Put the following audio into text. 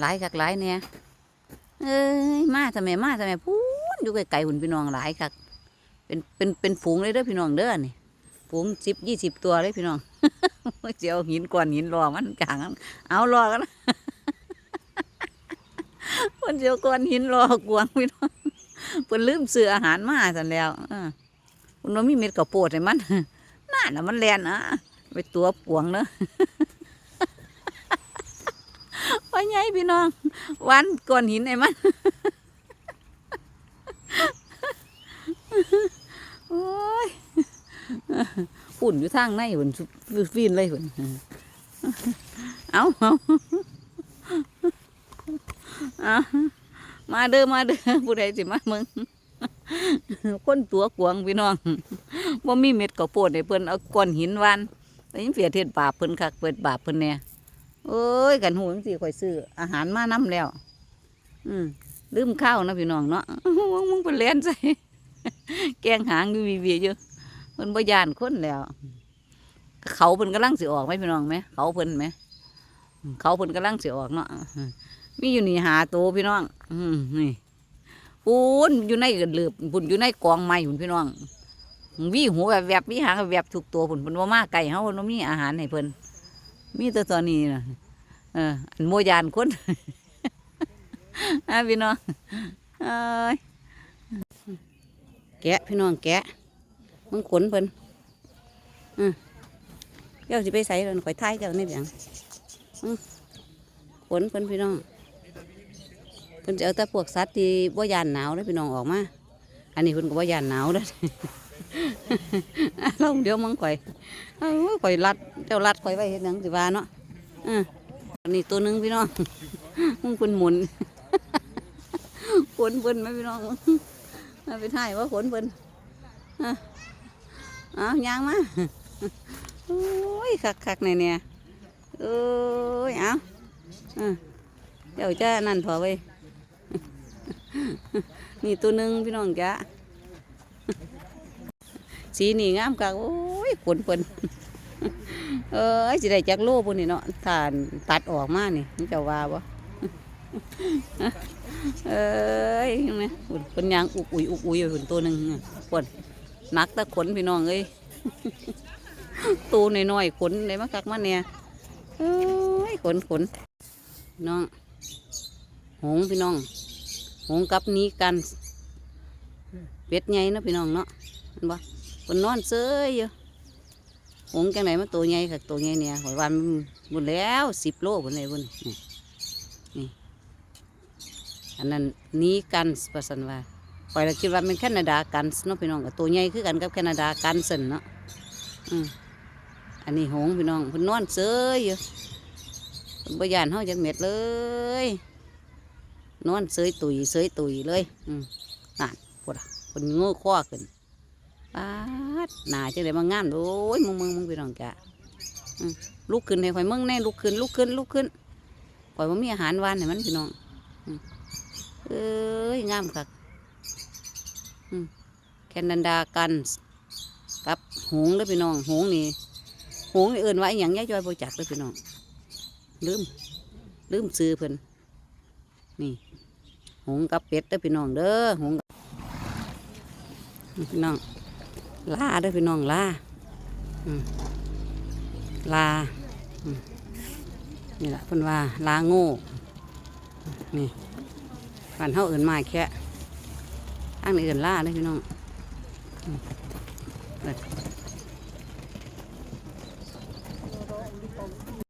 หลายคักหลายเนี่ยเอ้ยมาทำไมมาทำไมพูนอยู่ไกลๆหุ่นพี่น้องหลายคักเป็นเป็นเป็นฝูงเลยเด้อพี่น้องเด้อนี่ฝูงสิบยี่สิบตัวเลยพี่น้องเจียวหินก้อนหินรอมันกลางนั้นเอารอกันนะมันเจียวก้อนหินรอกวงพี่น้องเพิ่นลืมซื้ออาหารมาสันแล้วเออเพิ่นว่ามีเม็ดกระโปดให้มันน่าน่ะมันแลนอะไปตัวปวงเนอะ ว่าไงพี่น้องวันก้อนหินไอ้มันโอ้ยฝุ่นอยู่ทางในฝุ่นฟีนเลยฝุ่นเอาเอาเอามาเด้อมาเด้อผู้ใดสิมาเมืองคนตัวกวางพี่น้องว่ามีเม็ดกระโปดให้เพิ่นเอาก้อนหินวันแต่ยังเสียเทศบาปเพิ่นคักเปิดบาปเพิ่นแน่ โอ้ยกันหูจังสิข่อยซื้ออาหารมานํแล้ว อืมลืมข้าวนะพี่น้องเนาะมึงเป็นเล่นใส่แกงหางอยู่วีวีอยู่เพิ่นบ่ยานคนแล้ว เขาเพิ่นกำลังสิออกไหมพี่น้องไหมเขาเพิ่นไหมเขาเพิ่นกำลังสิออกเนาะมีอยู่นี่หาตัวพี่น้อง อืมนี่ปูนอยู่ในกระเลือบปุ่นอยู่ในกองไม้พุ่นพี่น้องวิหัวแบบแบบวิหางแบบทุกตัวพุ่นเพิ่นบ่มากไก่เฮาเพิ่นบ่มีอาหารให้เพิ่น มีแต่ตอนนี้นะเอออันโมยานคนอะพี่น้องเอ้ยแกะพี่น้องแกะมึงขนเพิ่นอืมเดี๋ยวสิไปใส่แล้วข่อยท้ายเจ้านี่เบียงขนเพิ่นพี่น้องเพิ่นจะเอาแต่พวกสัตว์ที่บ่ยานหนาวเลยพี่น้องออกมา อันนี้เพิ่นก็บ่ยานหนาวเลย ลงเดี๋ยวมึงข่อยเอ้ยข่อยรัดเจ้ารัดข่อยไว้เฮ็ดหยังสิว่าเนาะอ่าอันนี้ตัวหนึงพี่น้องมึงเพิ่นหมุนขนเพิ่นไหมพี่น้องเอาไปถ่ายว่าขนเพิ่นอะเอายางมาโอ้ยคักคักเนี่ยเนี่ยโอ้ยเอาเดี๋ยวจะนั่นพอไว้นี่ตัวหนึ่งพี่น้องจ้ะ สีนี่งามคักโอ้ยขนเพิ่นเออสิได้จักโลพุ่นนี่เนาะถ้าตัดออกมานี่มันจะว่าบ่เอ้ยเห็นไหมฝุ่นเป็นยางอุกอุยอุกอุยอยู่ฝุ่นตัวหนึ่งน่ะฝนนักต่ขนพี่น้องเอ้ยตัวน้อยๆขนได้มากักมาเนี่ยเอ้ยขนขนน้องหงพี่น้อง หงกับนี้กันเป็ดใหญ่เนาะพี่น้องเนาะ บ่คนนอนเซยอยู่หงส์จังไหนมาตัวใหญ่ค่ะตัวใหญ่เนี่ยหอยวันหมดแล้วสิบโลหมดเลยบุญนี่อันนั้นนี้กันส์ประสันว่าคอยเราคิดว่าเป็นแคนาดากันส์เนาะพี่น้องก็ตัวใหญ่คือกันกับแคนาดากันส์นั่นเนาะอืมอันนี้หงพี่น้องเพิ่นนอนเซยอยู่เพิ่นบ่ยานเฮาจักเม็ดเลย นอนเซยตุยเซยตุยเลย อืมนั่นพุ่นอะเพิ่นโง่ข้อขึ้น ปาดหนาจังได๋มางามโอ้ยมึงมึงมึงพี่น้องจ้ะลุกขึ้นให้ข่อยมึงแน่ลุกขึ้นลุกขึ้นลุกขึ้นข่อยบ่ามีอาหารวานให้มันพี่น้องเอ้ยงามคักอืมแคนาดากันกับหงเด้อพี่น้องหงนี่หงนี่เอื่นไว่าอย่างย่ยจอยโบจักเด้อพี่น้องลืมลืมซื้อเพิ่นนี่ หงกับเป็ดเด้อพี่น้องเด้อหงพี่น้อง ลาเด้อพี่น้องลาลา นี่แหละเพิ่นว่า ลาโง่ นี่บ้านเฮาเอื่นมาแค่ทางนี้เอื่นลาเลยพี่น้องอ